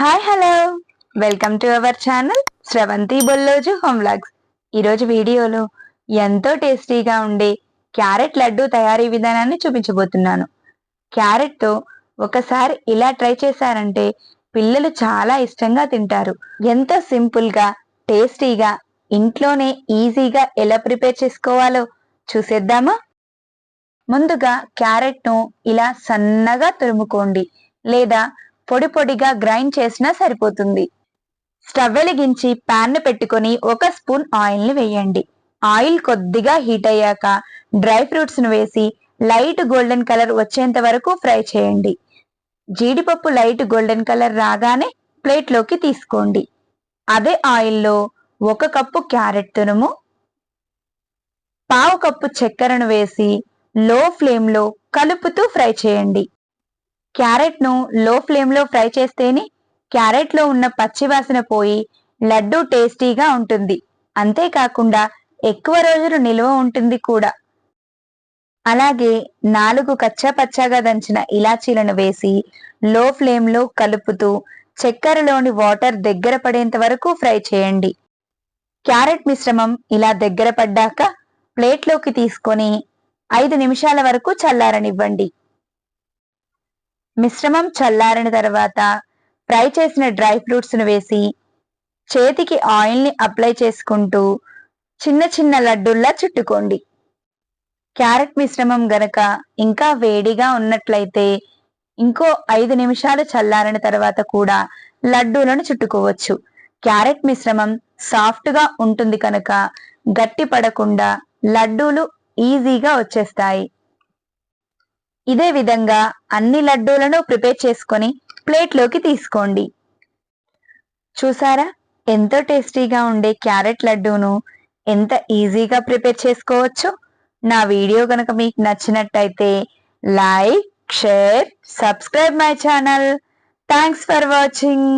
Hi hello welcome to our channel Sravanthi Bolloju home vlogs ఈరోజు వీడియోలో ఎంతో టేస్టీగా ఉండే క్యారెట్ లడ్డు తయారీ విధానాన్ని చూపించబోతున్నాను. క్యారెట్తో ఒకసారి ఇలా ట్రై చేశారంటే పిల్లలు చాలా ఇష్టంగా తింటారు. ఎంతో సింపుల్గా టేస్టీగా ఇంట్లోనే ఈజీగా ఎలా ప్రిపేర్ చేసుకోవాలో చూసేద్దామా? ముందుగా క్యారెట్ను ఇలా సన్నగా తురుముకోండి లేదా పొడి పొడిగా గ్రైండ్ చేసినా సరిపోతుంది. స్టవ్ వెలిగించి ప్యాన్ పెట్టుకొని ఒక స్పూన్ ఆయిల్ని వేయండి. ఆయిల్ కొద్దిగా హీట్ అయ్యాక డ్రై ఫ్రూట్స్ను వేసి లైట్ గోల్డెన్ కలర్ వచ్చేంత వరకు ఫ్రై చేయండి. జీడిపప్పు లైట్ గోల్డెన్ కలర్ రాగానే ప్లేట్లోకి తీసుకోండి. అదే ఆయిల్లో ఒక కప్పు క్యారెట్ తురుము పావు కప్పు చక్కెరను వేసి లో ఫ్లేమ్లో కలుపుతూ ఫ్రై చేయండి. క్యారెట్ను లో ఫ్లేమ్లో ఫ్రై చేస్తేనే క్యారెట్లో ఉన్న పచ్చివాసన పోయి లడ్డు టేస్టీగా ఉంటుంది. అంతేకాకుండా ఎక్కువ రోజులు నిల్వ ఉంటుంది కూడా. అలాగే నాలుగు కచ్చా పచ్చాగా దంచిన ఇలాచీలను వేసి లో ఫ్లేమ్లో కలుపుతూ చక్కెరలోని వాటర్ దగ్గర పడేంత వరకు ఫ్రై చేయండి. క్యారెట్ మిశ్రమం ఇలా దగ్గర పడ్డాక ప్లేట్లోకి తీసుకొని ఐదు నిమిషాల వరకు చల్లారనివ్వండి. మిశ్రమం చల్లారిన తర్వాత ఫ్రై చేసిన డ్రై ఫ్రూట్స్ను వేసి చేతికి ఆయిల్ని అప్లై చేసుకుంటూ చిన్న చిన్న లడ్డుల్లా చుట్టుకోండి. క్యారెట్ మిశ్రమం గనక ఇంకా వేడిగా ఉన్నట్లయితే ఇంకో ఐదు నిమిషాలు చల్లారిన తర్వాత కూడా లడ్డూలను చుట్టుకోవచ్చు. క్యారెట్ మిశ్రమం సాఫ్ట్గా ఉంటుంది కనుక గట్టి పడకుండా లడ్డూలు ఈజీగా వచ్చేస్తాయి. ఇదే విధంగా అన్ని లడ్డూలను ప్రిపేర్ చేసుకొని ప్లేట్లోకి తీసుకోండి. చూసారా? ఎంతో టేస్టీగా ఉండే క్యారెట్ లడ్డూను ఎంత ఈజీగా ప్రిపేర్ చేసుకోవచ్చు? నా వీడియో కనుక మీకు నచ్చినట్టయితే like share subscribe my channel. Thanks for watching.